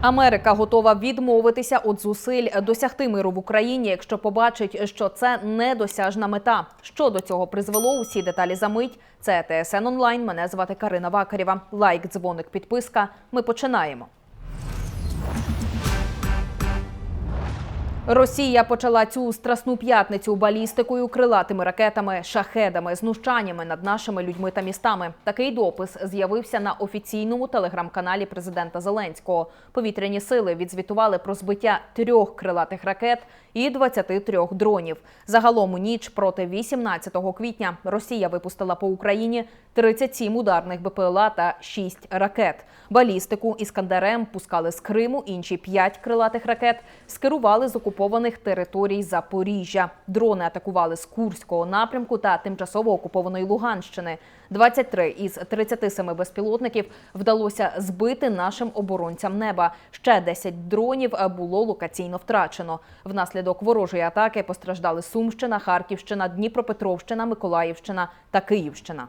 Америка готова відмовитися від зусиль досягти миру в Україні, якщо побачить, що це недосяжна мета. Що до цього призвело? Усі деталі за мить. Це ТСН онлайн. Мене звати Карина Вакарєва. Лайк, дзвоник, підписка. Ми починаємо. Росія почала цю страсну п'ятницю балістикою, крилатими ракетами, шахедами, знущаннями над нашими людьми та містами. Такий допис з'явився на офіційному телеграм-каналі президента Зеленського. Повітряні сили відзвітували про збиття трьох крилатих ракет і 23 дронів. Загалом у ніч проти 18 квітня Росія випустила по Україні 37 ударних БПЛА та 6 ракет. Балістику іскандерем пускали з Криму, інші 5 крилатих ракет скерували з окупованих територій Запоріжжя. Дрони атакували з Курського напрямку та тимчасово окупованої Луганщини. 23 із 37 безпілотників вдалося збити нашим оборонцям неба. Ще 10 дронів було локаційно втрачено. Внаслідок ворожої атаки постраждали Сумщина, Харківщина, Дніпропетровщина, Миколаївщина та Київщина.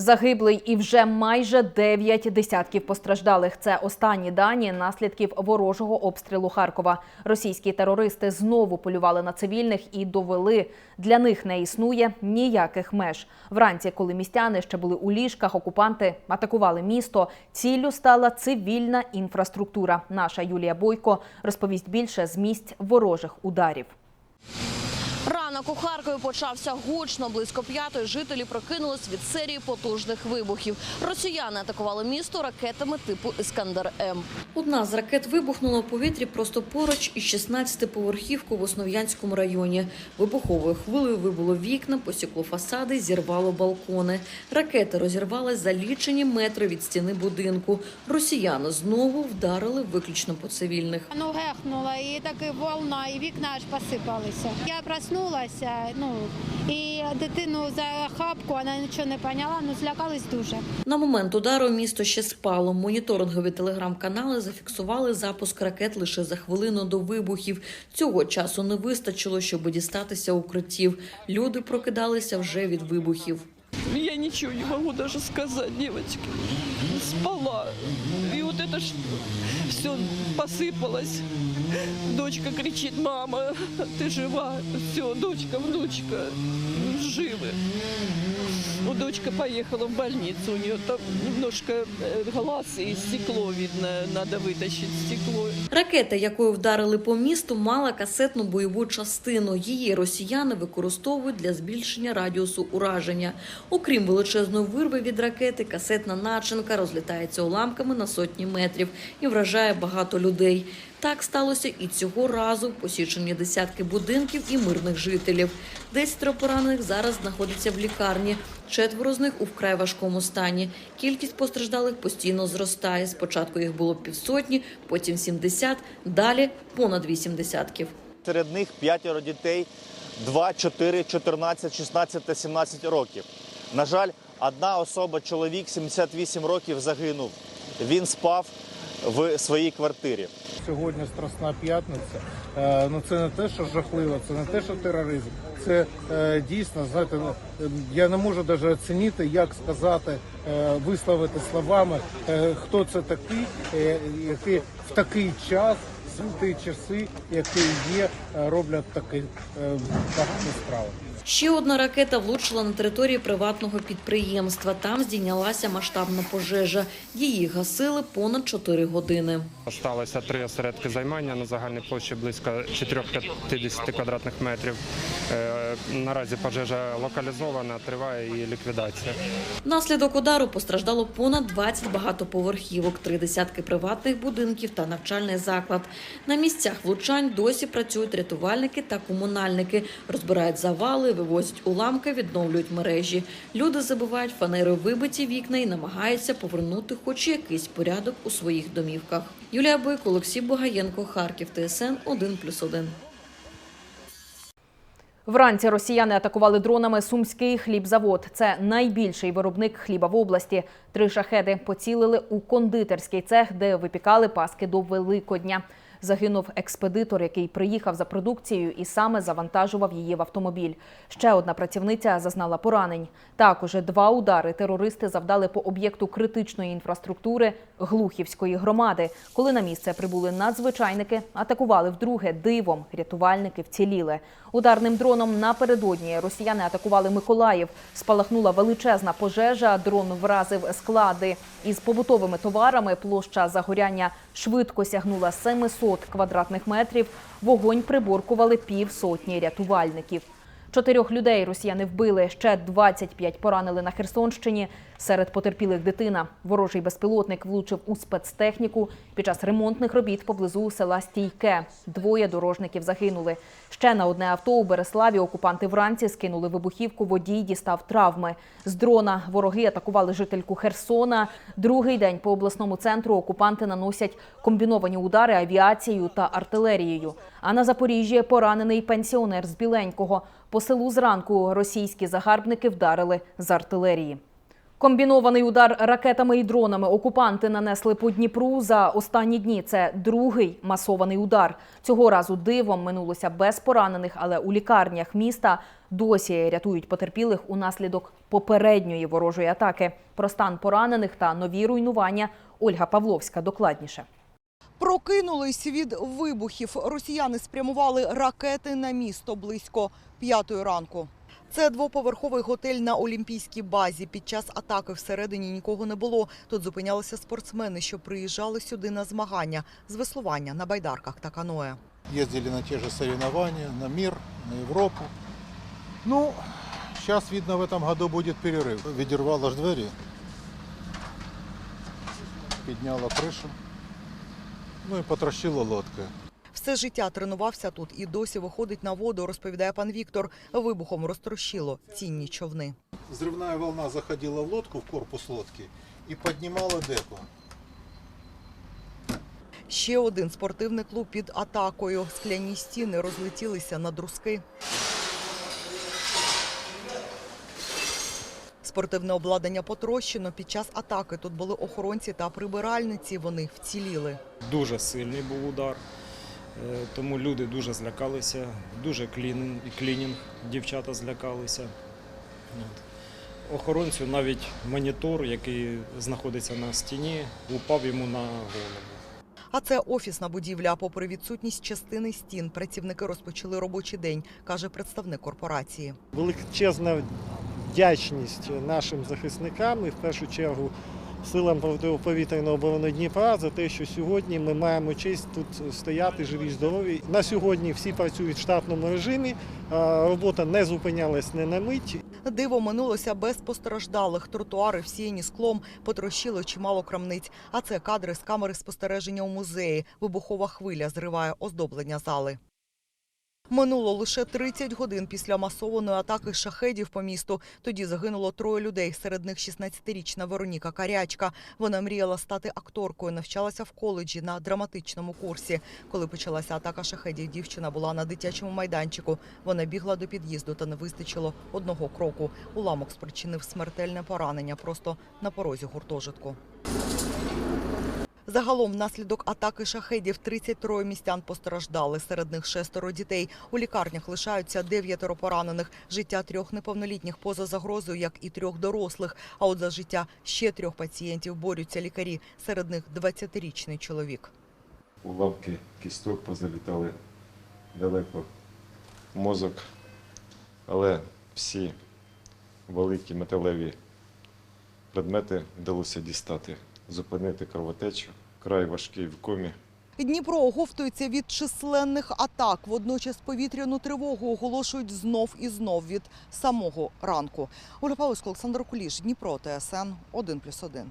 Загиблий і вже майже дев'ять десятків постраждалих. Це останні дані наслідків ворожого обстрілу Харкова. Російські терористи знову полювали на цивільних і довели, для них не існує ніяких меж. Вранці, коли містяни ще були у ліжках, окупанти атакували місто. Ціллю стала цивільна інфраструктура. Наша Юлія Бойко розповість більше з місць ворожих ударів. Ранок у Харкові почався гучно. Близько п'ятої жителі прокинулись від серії потужних вибухів. Росіяни атакували місто ракетами типу Іскандер М. Одна з ракет вибухнула в повітрі просто поруч із 16-поверхівку в Основ'янському районі. Вибуховою хвилею вибуло вікна, посікло фасади, зірвало балкони. Ракети розірвались за лічені метри від стіни будинку. Росіяни знову вдарили виключно по цивільних. Ну, гехнула, і таки волна, і вікна аж посипалися. Я проснулася, ну і дитину за хапку, вона нічого не поняла, ну злякались дуже. На момент удару місто ще спало. Моніторингові телеграм-канали зафіксували запуск ракет лише за хвилину до вибухів. Цього часу не вистачило, щоб дістатися укриттів. Люди прокидалися вже від вибухів. Я ничего не могу даже сказать, девочки. Спала И вот это все посыпалось. Дочка кричит, мама, ты жива? Все, дочка, внучка, живы. У дочка поехала в больницу, у нее там немножко э, глаз и стекло видно, надо вытащить стекло. Ракета, якою вдарили по місту, мала касетну бойову частину. Її росіяни використовують для збільшення радіусу ураження. Окрім величезної вирви від ракети, касетна начинка розлітається уламками на сотні метрів і вражає багато людей. Так сталося і цього разу. Посічені десятки будинків і мирних жителів. Десятеро поранених зараз знаходяться в лікарні. Четверо з них у вкрай важкому стані. Кількість постраждалих постійно зростає. Спочатку їх було півсотні, потім 70, далі понад вісім десятків. Серед них п'ятеро дітей 2, 4, 14, 16 та 17 років. На жаль, одна особа, чоловік 78 років, загинув. Він спав в своїй квартирі. Сьогодні Страсна п'ятниця. Е, Ну це не те, що жахливо, це не те, що тероризм. Це е, дійсно, знаєте, ну, я не можу навіть оцінити, як сказати, е, висловити словами, хто це такий, який в такий час, ті часи, які є, роблять такі е, справи. Ще одна ракета влучила на території приватного підприємства. Там здійнялася масштабна пожежа. Її гасили понад 4 години. Сталося три осередки займання на загальній площі близько 450 квадратних метрів. Е, Наразі пожежа локалізована, триває її ліквідація. Внаслідок удару постраждало понад 20 багатоповерхівок, три десятки приватних будинків та навчальний заклад. На місцях влучань досі працюють рятувальники та комунальники, розбирають завали, вивозять уламки, відновлюють мережі. Люди забивають фанерою вибиті вікна і намагаються повернути хоч якийсь порядок у своїх домівках. Юлія Бойко, Олексій Богаєнко, Харків, ТСН 1+,1. Вранці росіяни атакували дронами сумський хлібзавод. Це найбільший виробник хліба в області. Три шахеди поцілили у кондитерський цех, де випікали паски до Великодня. Загинув експедитор, який приїхав за продукцією і саме завантажував її в автомобіль. Ще одна працівниця зазнала поранень. Також два удари терористи завдали по об'єкту критичної інфраструктури Глухівської громади. Коли на місце прибули надзвичайники, атакували вдруге дивом. Рятувальники вціліли. Ударним дроном напередодні росіяни атакували Миколаїв. Спалахнула величезна пожежа. Дрон вразив склади із побутовими товарами. Площа загоряння швидко сягнула 700 квадратних метрів. Вогонь приборкували півсотні рятувальників. Чотирьох людей росіяни вбили, ще 25 поранили на Херсонщині. Серед потерпілих дитина. Ворожий безпілотник влучив у спецтехніку під час ремонтних робіт поблизу села Стійке. Двоє дорожників загинули. Ще на одне авто у Береславі окупанти вранці скинули вибухівку. Водій дістав травми. З дрона вороги атакували жительку Херсона. Другий день по обласному центру окупанти наносять комбіновані удари авіацією та артилерією. А на Запоріжжі поранений пенсіонер з Біленького. По селу зранку російські загарбники вдарили з артилерії. Комбінований удар ракетами і дронами окупанти нанесли по Дніпру за останні дні. Це другий масований удар. Цього разу дивом минулося без поранених, але у лікарнях міста досі рятують потерпілих унаслідок попередньої ворожої атаки. Про стан поранених та нові руйнування Ольга Павловська докладніше. Прокинулись від вибухів. Росіяни спрямували ракети на місто близько п'ятої ранку. Це двоповерховий готель на Олімпійській базі. Під час атаки всередині нікого не було. Тут зупинялися спортсмени, що приїжджали сюди на змагання з веслування на байдарках та каное. Ездили на те же соревнования, на мир, на Европу. Ну, сейчас, видно, в этом году будет перерыв. Відірвало ж двері, підняло кришу, ну і потрощило лодки. Все життя тренувався тут і досі виходить на воду, розповідає пан Віктор. Вибухом розтрощило цінні човни. Взрывная волна заходила в лодку, в корпус лодки, і піднімала деку. Ще один спортивний клуб під атакою. Скляні стіни розлетілися на друзки. Спортивне обладнання потрощено. Під час атаки тут були охоронці та прибиральниці. Вони вціліли. Дуже сильний був удар, е, тому люди дуже злякалися, дуже клінінг, клінінг дівчата злякалися. Охоронцю навіть монітор, який знаходиться на стіні, упав йому на голову. А це офісна будівля. Попри відсутність частини стін, працівники розпочали робочий день, каже представник корпорації. величезна вдячність нашим захисникам і в першу чергу силам протиповітряної оборони Дніпра за те, що сьогодні ми маємо честь тут стояти живі, здорові. На сьогодні всі працюють в штатному режимі. Робота не зупинялась не на мить. Диво минулося без постраждалих. Тротуари всіяні склом, потрощило чимало крамниць. А це кадри з камери спостереження у музеї. Вибухова хвиля зриває оздоблення зали. Минуло лише 30 годин після масованої атаки шахедів по місту. Тоді загинуло троє людей. Серед них 16-річна Вероніка Карячка. Вона мріяла стати акторкою, навчалася в коледжі на драматичному курсі. Коли почалася атака шахедів, дівчина була на дитячому майданчику. Вона бігла до під'їзду та не вистачило одного кроку. Уламок спричинив смертельне поранення просто на порозі гуртожитку. Загалом внаслідок атаки шахедів 33 містян постраждали. Серед них шестеро дітей. У лікарнях лишаються дев'ятеро поранених. Життя трьох неповнолітніх поза загрозою, як і трьох дорослих. А от за життя ще трьох пацієнтів борються лікарі. Серед них 20-річний чоловік. уламки кісток позалітали далеко в мозок, але всі великі металеві предмети вдалося дістати, зупинити кровотечу, край важкий в комі. Дніпро оговтується від численних атак. Водночас повітряну тривогу оголошують знов і знов від самого ранку. Оля Павловська, Олександр Куліш, Дніпро, ТСН 1+,1.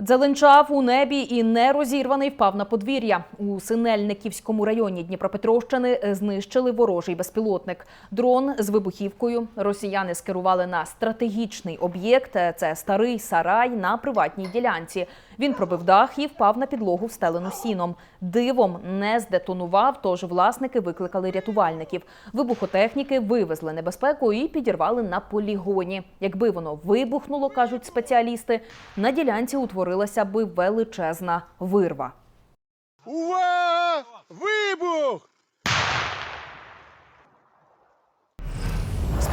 Дзеленчав у небі і нерозірваний впав на подвір'я. У Синельниківському районі Дніпропетровщини знищили ворожий безпілотник. Дрон з вибухівкою росіяни скерували на стратегічний об'єкт. Це старий сарай на приватній ділянці. Він пробив дах і впав на підлогу, встелену сіном. Дивом не здетонував, тож власники викликали рятувальників. Вибухотехніки вивезли небезпеку і підірвали на полігоні. Якби воно вибухнуло, кажуть спеціалісти, на ділянці утворилася би величезна вирва. Увага! Вибух!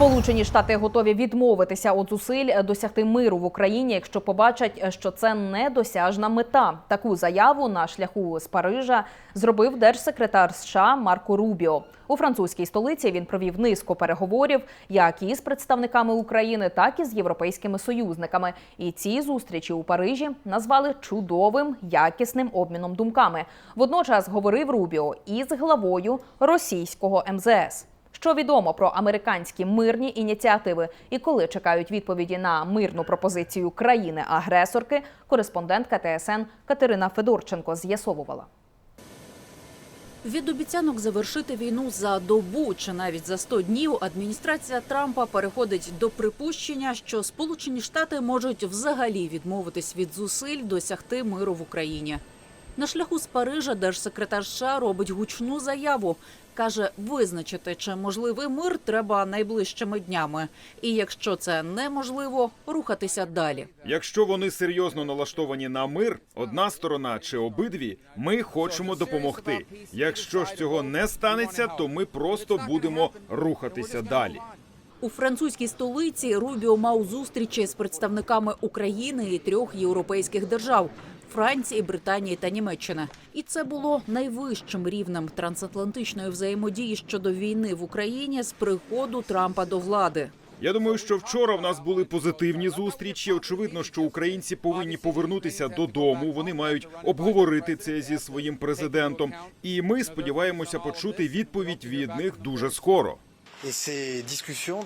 Сполучені Штати готові відмовитися від зусиль досягти миру в Україні, якщо побачать, що це недосяжна мета. Таку заяву на шляху з Парижа зробив держсекретар США Марко Рубіо. У французькій столиці він провів низку переговорів як із представниками України, так і з європейськими союзниками. І ці зустрічі у Парижі назвали чудовим якісним обміном думками. Водночас говорив Рубіо із главою російського МЗС. Що відомо про американські мирні ініціативи і коли чекають відповіді на мирну пропозицію країни-агресорки, кореспондентка ТСН Катерина Федорченко з'ясовувала. Від обіцянок завершити війну за добу чи навіть за 100 днів адміністрація Трампа переходить до припущення, що Сполучені Штати можуть взагалі відмовитись від зусиль досягти миру в Україні. На шляху з Парижа держсекретар США робить гучну заяву. Каже, визначити, чи можливий мир треба найближчими днями. І якщо це неможливо, рухатися далі. Якщо вони серйозно налаштовані на мир, одна сторона чи обидві, ми хочемо допомогти. Якщо ж цього не станеться, то ми просто будемо рухатися далі. У французькій столиці Рубіо мав зустрічі з представниками України і трьох європейських держав Франції, Британії та Німеччини. І це було найвищим рівнем трансатлантичної взаємодії щодо війни в Україні з приходу Трампа до влади. Я думаю, що вчора в нас були позитивні зустрічі. Очевидно, що українці повинні повернутися додому. Вони мають обговорити це зі своїм президентом. І ми сподіваємося почути відповідь від них дуже скоро.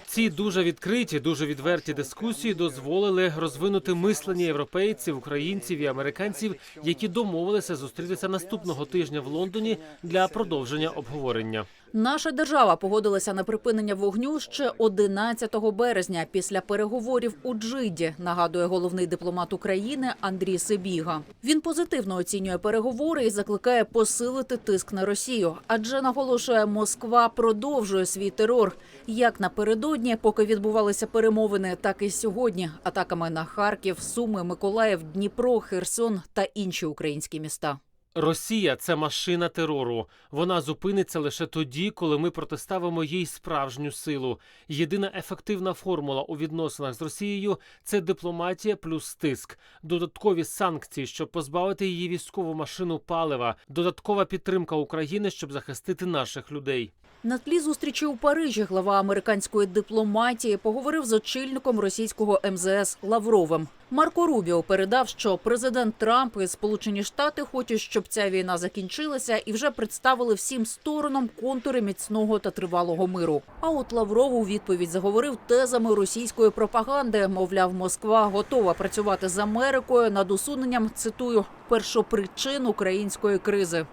Ці дуже відкриті, дуже відверті дискусії дозволили розвинути мислення європейців, українців і американців, які домовилися зустрітися наступного тижня в Лондоні для продовження обговорення. Наша держава погодилася на припинення вогню ще 11 березня після переговорів у Джиді. Нагадує головний дипломат України Андрій Сибіга. Він позитивно оцінює переговори і закликає посилити тиск на Росію, адже наголошує, Москва продовжує свій терор. Як напередодні, поки відбувалися перемовини, так і сьогодні атаками на Харків, Суми, Миколаїв, Дніпро, Херсон та інші українські міста. Росія це машина терору. Вона зупиниться лише тоді, коли ми протиставимо їй справжню силу. Єдина ефективна формула у відносинах з Росією це дипломатія плюс тиск, додаткові санкції, щоб позбавити її військову машину палива, додаткова підтримка України, щоб захистити наших людей. На тлі зустрічі у Парижі глава американської дипломатії поговорив з очільником російського МЗС Лавровим. Марко Рубіо передав, що президент Трамп і Сполучені Штати хочуть, щоб ця війна закінчилася, і вже представили всім сторонам контури міцного та тривалого миру. А от Лавров у відповідь заговорив тезами російської пропаганди. Мовляв, Москва готова працювати з Америкою над усуненням цитую першопричин української кризи.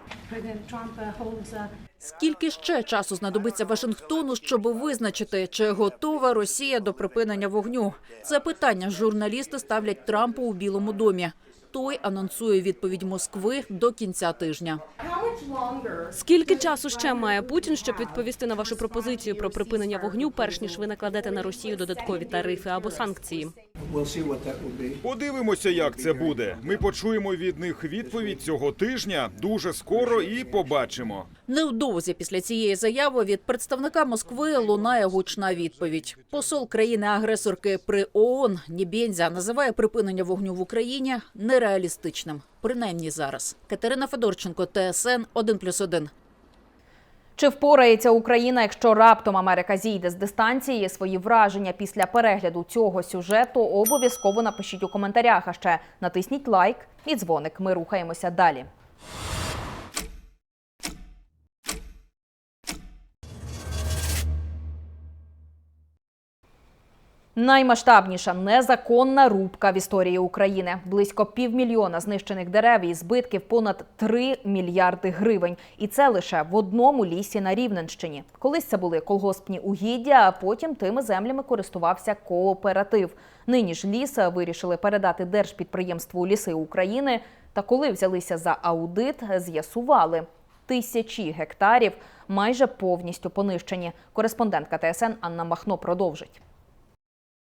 Скільки ще часу знадобиться Вашингтону, щоб визначити, чи готова Росія до припинення вогню? Це питання журналісти ставлять Трампу у Білому домі. Той анонсує відповідь Москви до кінця тижня. Скільки часу ще має Путін, щоб відповісти на вашу пропозицію про припинення вогню, перш ніж ви накладете на Росію додаткові тарифи або санкції? Подивимося, як це буде. Ми почуємо від них відповідь цього тижня дуже скоро і побачимо. Невдовзі після цієї заяви від представника Москви лунає гучна відповідь. Посол країни-агресорки при ООН Нібєнзя називає припинення вогню в Україні нереалістичним, принаймні зараз. Катерина Федорченко, ТСН 1+,1. Чи впорається Україна, якщо раптом Америка зійде з дистанції? Свої враження після перегляду цього сюжету обов'язково напишіть у коментарях. А ще натисніть лайк і дзвоник. Ми рухаємося далі. Наймасштабніша незаконна рубка в історії України. Близько півмільйона знищених дерев і збитків понад 3 мільярди гривень. І це лише в одному лісі на Рівненщині. Колись це були колгоспні угіддя, а потім тими землями користувався кооператив. Нині ж ліс вирішили передати держпідприємству Ліси України. Та коли взялися за аудит, з'ясували. Тисячі гектарів майже повністю понищені. Кореспондентка ТСН Анна Махно продовжить.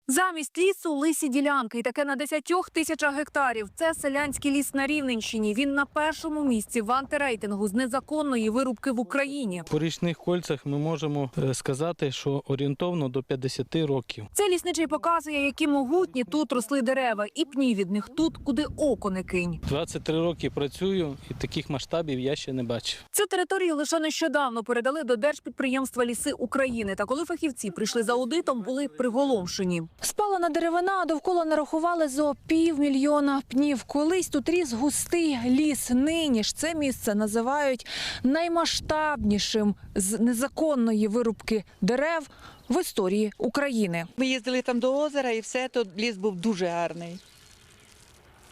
Замість лісу лисі ділянки, і таке на 10 тисячах гектарів. Це селянський ліс на Рівненщині. Він на першому місці в антирейтингу з незаконної вирубки в Україні. По річних кольцях ми можемо е, сказати, що орієнтовно до 50 років. Цей лісничий показує, які могутні тут росли дерева, і пні від них тут, куди око не кинь. 23 роки працюю, і таких масштабів я ще не бачив. Цю територію лише нещодавно передали до держпідприємства Ліси України. Та коли фахівці прийшли за аудитом, були приголомшені. Спалена деревина, довкола нарахували зо півмільйона пнів. Колись тут ріс густий ліс. Нині ж це місце називають наймасштабнішим з незаконної вирубки дерев в історії України. Ми їздили там до озера і все, то ліс був дуже гарний.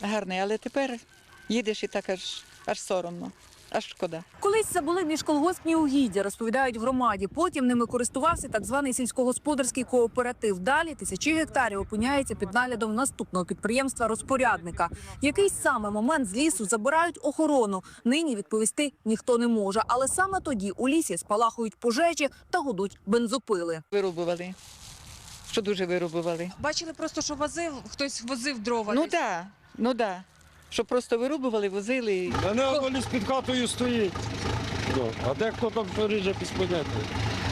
Гарний, але тепер їдеш і так аж, аж соромно, аж шкода. Колись це були міжколгоспні угіддя, розповідають громаді. Потім ними користувався так званий сільськогосподарський кооператив. Далі тисячі гектарів опиняються під наглядом наступного підприємства розпорядника. В якийсь саме момент з лісу забирають охорону. Нині відповісти ніхто не може. Але саме тоді у лісі спалахують пожежі та гудуть бензопили. Вирубували. Що дуже вирубували. Бачили просто, що возив хтось возив дрова. Ну так, да, ну так. Да. Що просто вирубували, возили. Та не одно ліс під хатою стоїть. Ну, А де хто там поріже без?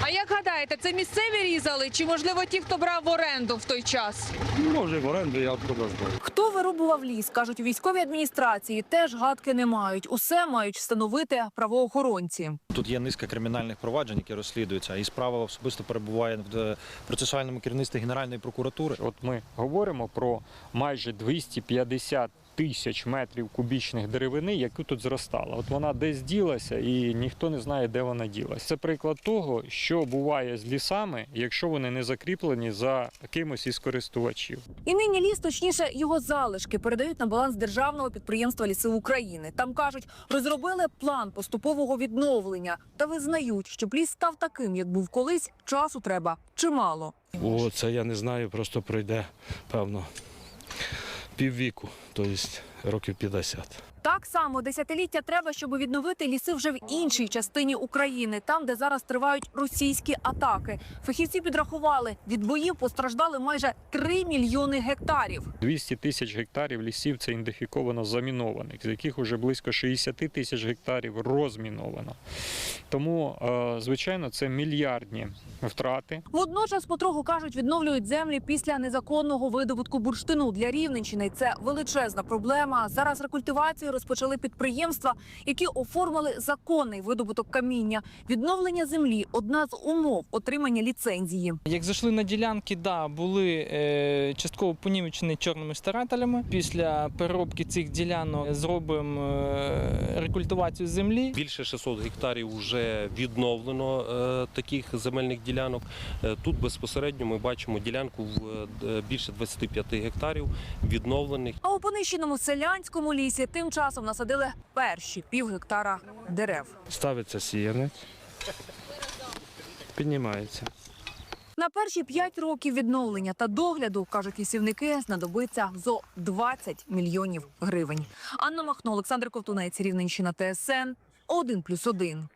А як гадаєте, це місцеві різали? Чи можливо ті, хто брав в оренду в той час? Може, в оренду, я откуда знаю. Хто вирубував ліс, кажуть у військовій адміністрації, теж гадки не мають. Усе мають встановити правоохоронці. Тут є низка кримінальних проваджень, які розслідуються, і справа особисто перебуває в е, процесуальному керівництві Генеральної прокуратури. От ми говоримо про майже 250 тисяч метрів кубічних деревини, яку тут зростала. От вона десь ділася, і ніхто не знає, де вона ділася. Це приклад того, що буває з лісами, якщо вони не закріплені за кимось із користувачів. І нині ліс, точніше, його залишки передають на баланс державного підприємства Ліси України. Там кажуть, розробили план поступового відновлення та визнають, щоб ліс став таким, як був колись. Часу треба чимало. О, це я не знаю, просто пройде, певно, піввіку, тобто років 50. Так само десятиліття треба, щоб відновити ліси вже в іншій частині України, там, де зараз тривають російські атаки. Фахівці підрахували, від боїв постраждали майже 3 мільйони гектарів. 200 тисяч гектарів лісів це ідентифіковано замінованих, з яких уже близько 60 тисяч гектарів розміновано. Тому, е, звичайно, це мільярдні втрати. Водночас потроху кажуть, відновлюють землі після незаконного видобутку бурштину для Рівненщини. Це величезна проблема. Зараз рекультивацію розпочали підприємства, які оформили законний видобуток каміння. Відновлення землі одна з умов отримання ліцензії. Як зайшли на ділянки, да, були е, частково понівечені чорними старателями. Після переробки цих ділянок зробимо е, рекультивацію землі. Більше 600 гектарів вже відновлено е, таких земельних ділянок. Е, тут безпосередньо ми бачимо ділянку в е, більше 25 гектарів відновлених. А у понищеному селянському лісі тим часом насадили перші пів гектара дерев. Ставиться сіянець, піднімається. На перші п'ять років відновлення та догляду, кажуть лісівники, знадобиться зо 20 мільйонів гривень. Анна Махно, Олександр Ковтунець, Рівненщина, ТСН 1+,1.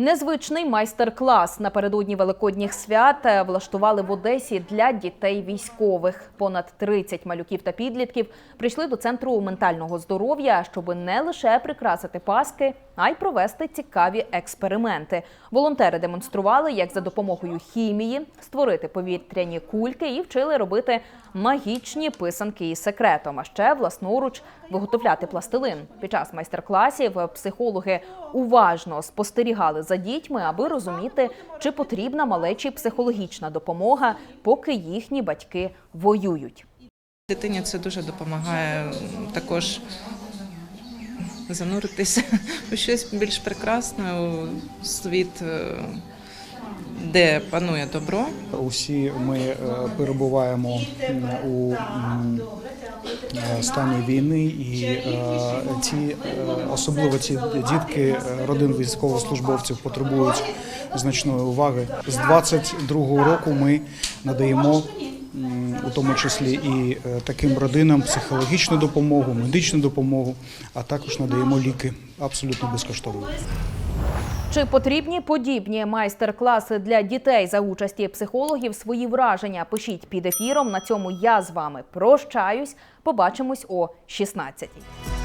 Незвичний майстер-клас напередодні великодніх свят е, влаштували в Одесі для дітей військових. Понад 30 малюків та підлітків прийшли до центру ментального здоров'я, щоб не лише прикрасити паски, а й провести цікаві експерименти. Волонтери демонстрували, як за допомогою хімії створити повітряні кульки і вчили робити магічні писанки із секретом, а ще власноруч виготовляти пластилин. Під час майстер-класів психологи уважно спостерігали за дітьми, аби розуміти, чи потрібна малечі психологічна допомога, поки їхні батьки воюють. Дитині це дуже допомагає також зануритися у щось більш прекрасне, у світ, е, де панує добро. Усі ми е, перебуваємо у е, стані війни, і е, ці особливо ці дітки родин військовослужбовців потребують значної уваги. З 22-го року ми надаємо. У тому числі і таким родинам психологічну допомогу, медичну допомогу, а також надаємо ліки абсолютно безкоштовно. Чи потрібні подібні майстер-класи для дітей за участі психологів? Свої враження пишіть під ефіром. На цьому я з вами прощаюсь. Побачимось о 16-й.